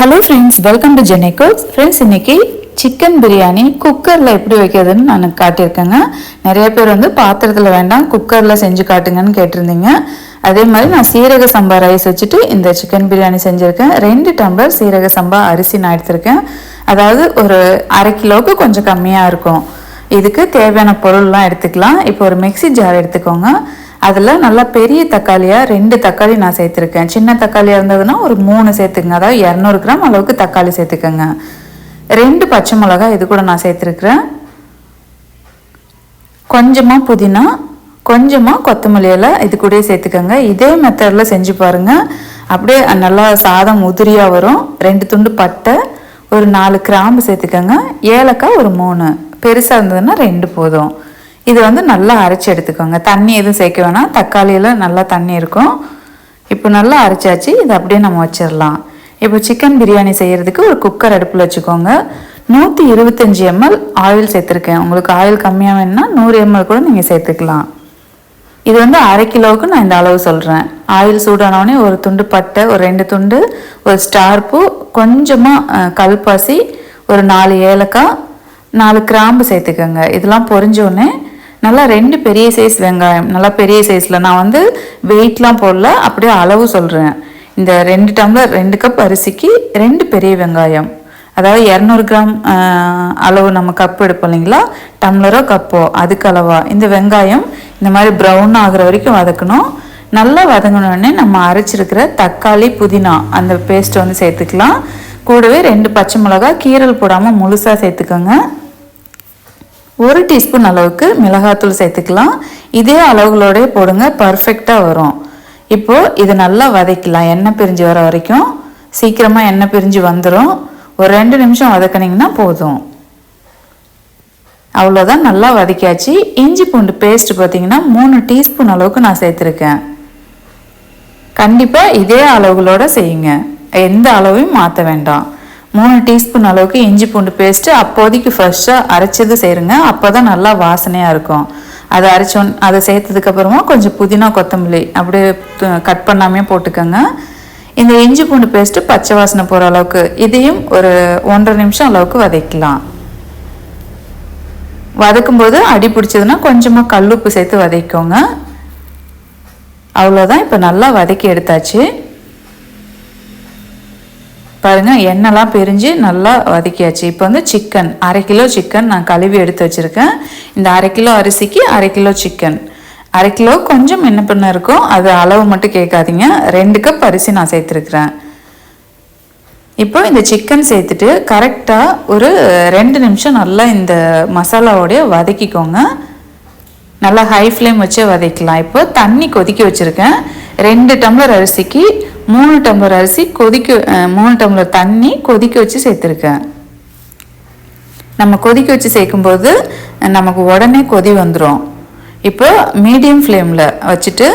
Hello friends welcome to Jeni cooks friends இன்றைக்கி chicken biryani குக்கரில் எப்படி வைக்கிறதுன்னு நான் காட்டியிருக்கேங்க. நிறைய பேர் வந்து பாத்திரத்தில் வேண்டாம் குக்கரில் செஞ்சு காட்டுங்கன்னு கேட்டிருந்தீங்க. அதே மாதிரி நான் சீரக சம்பா ரைஸ் வச்சுட்டு இந்த சிக்கன் பிரியாணி செஞ்சுருக்கேன். ரெண்டு டம்ளர் சீரக சம்பா அரிசி நான் எடுத்திருக்கேன். அதாவது ஒரு அரை கிலோவுக்கு கொஞ்சம் கம்மியாக இருக்கும். இதுக்கு தேவையான பொருள்லாம் எடுத்துக்கலாம். இப்போ ஒரு மிக்ஸி ஜார் எடுத்துக்கோங்க. அதில் நல்லா பெரிய தக்காளியாக ரெண்டு தக்காளி நான் சேர்த்துருக்கேன். சின்ன தக்காளியாக இருந்ததுன்னா ஒரு மூணு சேர்த்துக்கங்க. அதாவது இரநூறு கிராம் அளவுக்கு தக்காளி சேர்த்துக்கோங்க. ரெண்டு பச்சை மிளகாய் இது கூட நான் சேர்த்துருக்குறேன். கொஞ்சமாக புதினா கொஞ்சமாக கொத்தமல்லி இலை இது கூட சேர்த்துக்கோங்க. இதே மெத்தடில் செஞ்சு பாருங்கள் அப்படியே நல்லா சாதம் உதிரியாக வரும். ரெண்டு துண்டு பட்டை ஒரு நாலு கிராம்பு சேர்த்துக்கோங்க. ஏலக்காய் ஒரு மூணு. பெருசாக இருந்ததுன்னா ரெண்டு போதும். இது வந்து நல்லா அரைச்சி எடுத்துக்கோங்க. தண்ணி எதுவும் சேர்க்க வேணாம். தக்காளியில் நல்லா தண்ணி இருக்கும். இப்போ நல்லா அரைச்சாச்சு. இதை அப்படியே நம்ம வச்சிடலாம். இப்போ சிக்கன் பிரியாணி செய்கிறதுக்கு ஒரு குக்கர் அடுப்பில் வச்சுக்கோங்க. நூற்றி இருபத்தஞ்சி எம்எல் ஆயில் சேர்த்துருக்கேன். உங்களுக்கு ஆயில் கம்மியாக வேணும்னா நூறு எம்எல் கூட நீங்கள் சேர்த்துக்கலாம். இது வந்து அரை கிலோவுக்கு நான் இந்த அளவு சொல்கிறேன் ஆயில் சூடானவுடனே ஒரு துண்டு பட்டை ஒரு ரெண்டு துண்டு ஒரு ஸ்டார் பூ கொஞ்சமாக கல்பாசி ஒரு நாலு ஏலக்காய் நாலு கிராம்பு சேர்த்துக்கோங்க. இதெல்லாம் பொறிஞ்சோடனே நல்லா ரெண்டு பெரிய சைஸ் வெங்காயம் நல்லா பெரிய சைஸில் நான் வந்து வெயிட்லாம் போடல அப்படியே அளவு சொல்கிறேன் இந்த ரெண்டு டம்ளர் ரெண்டு கப் அரிசிக்கு ரெண்டு பெரிய வெங்காயம். அதாவது இரநூறு கிராம் அளவு நம்ம கப் எடுப்போம் இல்லைங்களா? டம்ளரோ கப்போ அதுக்கு அளவா. இந்த வெங்காயம் இந்த மாதிரி ப்ரௌன் ஆகிற வரைக்கும் வதக்கணும். நல்லா வதங்கினோடனே நம்ம அரைச்சிருக்கிற தக்காளி புதினா அந்த பேஸ்ட்டை வந்து சேர்த்துக்கலாம். கூடவே ரெண்டு பச்சை மிளகாய் கீரல் போடாமல் முழுசாக சேர்த்துக்கோங்க. ஒரு டீஸ்பூன் அளவுக்கு மிளகாத்தூள் சேர்த்துக்கலாம். இதே அளவுகளோடய போடுங்க பர்ஃபெக்டாக வரும். இப்போது இது நல்லா வதக்கலாம் எண்ணெய் பிரிஞ்சு வர வரைக்கும். சீக்கிரமாக எண்ணெய் பிரிஞ்சு வந்துடும் ஒரு ரெண்டு நிமிஷம் வதக்கினீங்கன்னா போதும். அவ்வளோதான் நல்லா வதக்கியாச்சு. இஞ்சி பூண்டு பேஸ்ட் பார்த்தீங்கன்னா மூணு டீஸ்பூன் அளவுக்கு நான் சேர்த்துருக்கேன். கண்டிப்பாக இதே அளவுகளோட செய்யுங்க. எந்த அளவையும் மாற்ற வேண்டாம். மூணு டீஸ்பூன் அளவுக்கு இஞ்சி பூண்டு பேஸ்ட்டு அப்போதைக்கு ஃப்ரெஷ்ஷாக அரைச்சது செய்கிறங்க அப்போ தான் நல்லா வாசனையாக இருக்கும். அதை அரைச்சோன் அதை சேர்த்ததுக்கப்புறமா கொஞ்சம் புதினா கொத்தமல்லி அப்படியே கட் பண்ணாமே போட்டுக்கோங்க. இந்த இஞ்சி பூண்டு பேஸ்ட்டு பச்சை வாசனை போகிற அளவுக்கு இதையும் ஒரு ஒன்றரை நிமிஷம் அளவுக்கு வதக்கலாம். வதக்கும்போது அடி பிடிச்சதுன்னா கொஞ்சமாக கல்லுப்பு சேர்த்து வதக்கிக்கோங்க. அவ்வளோதான் இப்போ நல்லா வதக்கி எடுத்தாச்சு. பாருங்கள் எண்ணெய்லாம் பிரிஞ்சு நல்லா வதக்கியாச்சு. இப்போ வந்து சிக்கன் அரை கிலோ சிக்கன் நான் கழுவி எடுத்து வச்சுருக்கேன். இந்த அரை கிலோ அரிசிக்கு அரை கிலோ சிக்கன் அரை கிலோ கொஞ்சம் என்ன பண்ண இருக்கும். அது அளவு மட்டும் கேட்காதீங்க. ரெண்டு கப் அரிசி நான் சேர்த்துருக்குறேன். இப்போ இந்த சிக்கன் சேர்த்துட்டு கரெக்டாக ஒரு ரெண்டு நிமிஷம் நல்லா இந்த மசாலாவோடைய வதக்கிக்கோங்க. நல்லா ஹை ஃப்ளேம் வச்சே வதக்கலாம். இப்போ தண்ணி கொதிக்க வச்சுருக்கேன். ரெண்டு டம்ளர் அரிசிக்கு மூணு டம்ளர் அரிசி கொதிக்க மூணு டம்ளர் தண்ணி கொதிக்க வச்சு சேர்த்துருக்கேன். நம்ம கொதிக்க வச்சு சேர்க்கும்போது நமக்கு உடனே கொதி வந்துடும் இப்போ மீடியம் ஃப்ளேமில் வச்சுட்டு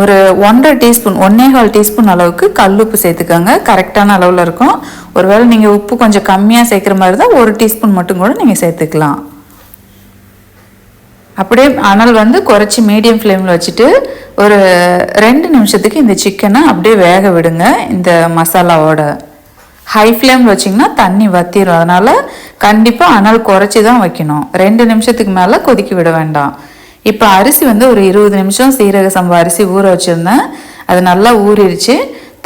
ஒரு ஒன்றரை டீஸ்பூன் ஒன்னே கால் டீஸ்பூன் அளவுக்கு கல் உப்பு சேர்த்துக்கோங்க. கரெக்டான அளவில் இருக்கும். ஒருவேளை நீங்கள் உப்பு கொஞ்சம் கம்மியாக சேர்க்குற மாதிரி தான் ஒரு டீஸ்பூன் மட்டும் கூட நீங்கள் சேர்த்துக்கலாம். அப்படியே அனல் வந்து குறைச்சி மீடியம் ஃப்ளேமில் வச்சுட்டு ஒரு ரெண்டு நிமிஷத்துக்கு இந்த சிக்கனை அப்படியே வேக விடுங்க இந்த மசாலாவோட. ஹை ஃப்ளேமில் வச்சிங்கன்னா தண்ணி வத்திரும். அதனால் கண்டிப்பாக அனல் குறைச்சி தான் வைக்கணும். ரெண்டு நிமிஷத்துக்கு மேலே கொதிக்க விட வேண்டாம். இப்போ அரிசி வந்து ஒரு இருபது நிமிஷம் சீரக சம்பா அரிசி ஊற வச்சுருந்தேன். அது நல்லா ஊறிடுச்சு.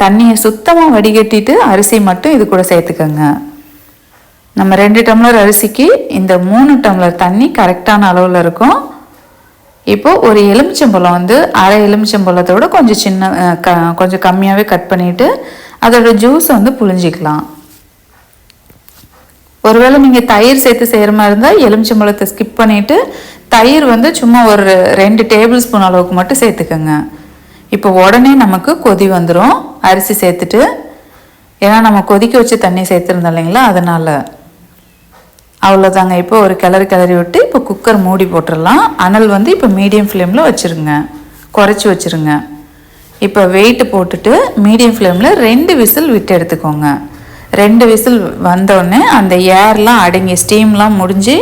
தண்ணியை சுத்தமாக வடிகட்டிட்டு அரிசி மட்டும் இது கூட சேர்த்துக்கோங்க. நம்ம ரெண்டு டம்ளர் அரிசிக்கு இந்த மூணு டம்ளர் தண்ணி கரெக்டான அளவில் இருக்கும். இப்போது ஒரு எலுமிச்சம்பழம் வந்து அரை எலுமிச்சம்பழத்தோட கொஞ்சம் சின்ன க கொஞ்சம் கம்மியாகவே கட் பண்ணிவிட்டு அதோட ஜூஸை வந்து புழிஞ்சிக்கலாம். ஒருவேளை நீங்கள் தயிர் சேர்த்து செய்கிற மாதிரி இருந்தால் எலுமிச்சம்பழத்தை ஸ்கிப் பண்ணிவிட்டு தயிர் வந்து சும்மா ஒரு ரெண்டு டேபிள் ஸ்பூன் அளவுக்கு மட்டும் சேர்த்துக்கோங்க. இப்போ உடனே நமக்கு கொதி வந்துடும் அரிசி சேர்த்துட்டு ஏன்னா நம்ம கொதிக்க வச்சு தண்ணி சேர்த்துருந்தோம் இல்லைங்களா அதனால். அவ்வளோதாங்க இப்போ ஒரு கிளறி கிளறி விட்டு இப்போ குக்கர் மூடி போட்டுடலாம் அனல் வந்து இப்போ மீடியம் ஃப்ளேமில் வச்சுருங்க. குறைச்சி வச்சுருங்க. இப்போ வெயிட்டு போட்டுட்டு மீடியம் ஃப்ளேமில் ரெண்டு விசில் விட்டு எடுத்துக்கோங்க. ரெண்டு விசில் வந்தோடனே அந்த ஏர்லாம் அடங்கி ஸ்டீம்லாம் முடிஞ்சு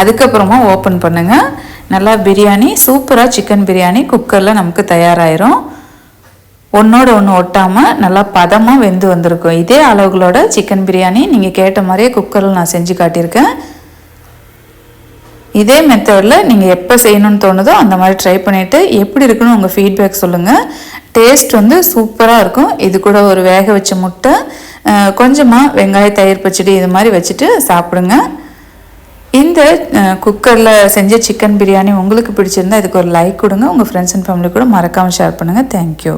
அதுக்கப்புறமா ஓப்பன் பண்ணுங்கள் நல்லா பிரியாணி சூப்பராக சிக்கன் பிரியாணி குக்கரில் நமக்கு தயாராகிரும் ஒன்றோட ஒன்று ஒட்டாமல் நல்லா பதமாக வெந்து வந்திருக்கும். இதே அளவுகளோட சிக்கன் பிரியாணி நீங்கள் கேட்ட மாதிரியே குக்கரில் நான் செஞ்சு காட்டியிருக்கேன். இதே மெத்தடில் நீங்கள் எப்போ செய்யணும்னு தோணுதோ அந்த மாதிரி ட்ரை பண்ணிவிட்டு எப்படி இருக்குன்னு உங்கள் ஃபீட்பேக் சொல்லுங்கள் டேஸ்ட் வந்து சூப்பராக இருக்கும். இது கூட ஒரு வேக வச்ச முட்டை கொஞ்சமாக வெங்காய தயிர் பச்சடி இது மாதிரி வச்சுட்டு சாப்பிடுங்க. இந்த குக்கரில் செஞ்ச சிக்கன் பிரியாணி உங்களுக்கு பிடிச்சிருந்தா இதுக்கு ஒரு லைக் கொடுங்க. உங்கள் ஃப்ரெண்ட்ஸ் அண்ட் ஃபேமிலி கூட மறக்காமல் ஷேர் பண்ணுங்கள் தேங்க்யூ